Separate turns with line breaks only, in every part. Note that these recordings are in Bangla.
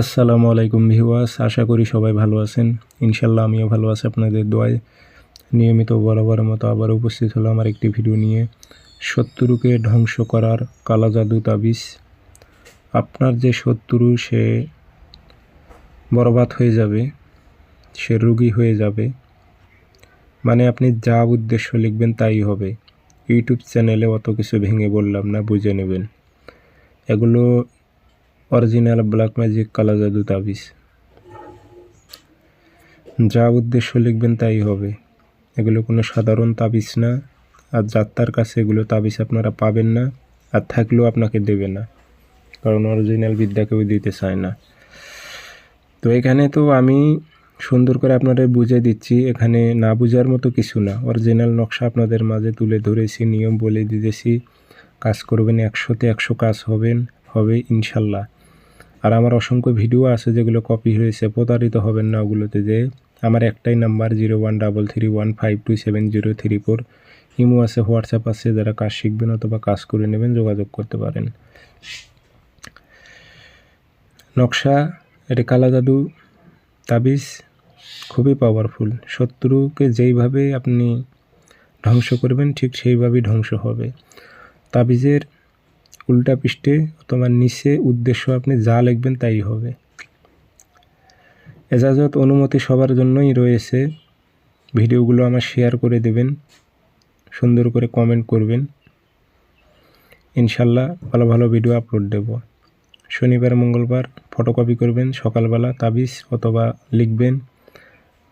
আসসালামু আলাইকুম ভিউয়ার্স, আশা করি সবাই ভালো আছেন। ইনশাল্লাহ আমিও ভালো আছি আপনাদের দোয়ায়। নিয়মিত বরাবরের মতো আবার উপস্থিত হলো আমার একটি ভিডিও নিয়ে। শত্রুকে ধ্বংস করার কালা জাদু তাবিজ। আপনার যে শত্রু, সে বরবাদ হয়ে যাবে, সে রুগী হয়ে যাবে। মানে আপনি যা উদ্দেশ্য লিখবেন তাই হবে। ইউটিউব চ্যানেলে অত কিছু ভেঙে বললাম না, বুঝে নেবেন। এগুলো অরিজিনাল ব্ল্যাক ম্যাজিক কালা জাদু তাবিজ। যা উদ্দেশ্য লিখবেন তাই হবে। এগুলো কোনো সাধারণ তাবিজ না, আর যাত্রার কাছে এগুলো তাবিজ আপনারা পাবেন না, আর থাকলেও আপনাকে দেবে না, কারণ অরিজিনাল বিদ্যা কেউ দিতে চায় না। তো এখানে তো আমি সুন্দর করে আপনাদের বুঝিয়ে দিচ্ছি, এখানে না বুঝার মতো কিছু না। অরিজিনাল নকশা আপনাদের মাঝে তুলে ধরেছি, নিয়ম বলে দিতেছি, কাজ করবেন একশোতে একশো কাজ হবেন, হবে ইনশাল্লাহ। আর আমার অসংখ্য ভিডিও আছে যেগুলো কপি হয়েছে, প্রতারিত হবেন না ওগুলোতে যে আমার একটাই number zero one double three one five two seven zero three four imo আছে, হোয়াটসঅ্যাপ আছে, যারা কাজ শিখবেন অথবা কাজ করে নেবেন, যোগাযোগ করতে পারেন। নকশা, এটা কালা জাদু, তাবিজ, খুবই পাওয়ারফুল শত্রুকে যেইভাবে আপনি ধ্বংস করবেন, ঠিক সেইভাবেই ধ্বংস হবে। তাবিজের উল্টা পৃষ্ঠে অথবা নিচে উদ্দেশ্য আপনি যা লিখবেন তাই হবে। এজাজত অনুমতি সবার জন্যই রয়েছে। ভিডিওগুলো আমার শেয়ার করে দেবেন, সুন্দর করে কমেন্ট করবেন। ইনশাল্লাহ ভালো ভালো ভিডিও আপলোড দেব। শনিবার, মঙ্গলবার ফটোকপি করবেন, সকালবেলা তাবিজ অথবা লিখবেন।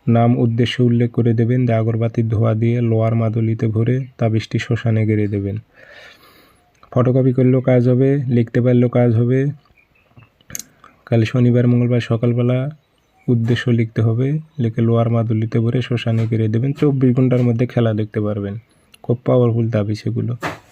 নাম, উদ্দেশ্য উল্লেখ করে দেবেন যে আগরবাতির ধোয়া দিয়ে লোয়ার মাদুলিতে ভরে তাবিজটি শ্মশানে গেড়ে দেবেন। ফটোকপি করলেও কাজ হবে, লিখতে পারলেও কাজ হবে। কাল শনিবার, মঙ্গলবার সকালবেলা উদ্দেশ্য লিখতে হবে, লিখে লোয়ার মাদুলিতে ভরে শ্মশানে গেড়ে দেবেন। চব্বিশ ঘণ্টার মধ্যে খেলা দেখতে পারবেন। খুব পাওয়ারফুল দাবি সেগুলো।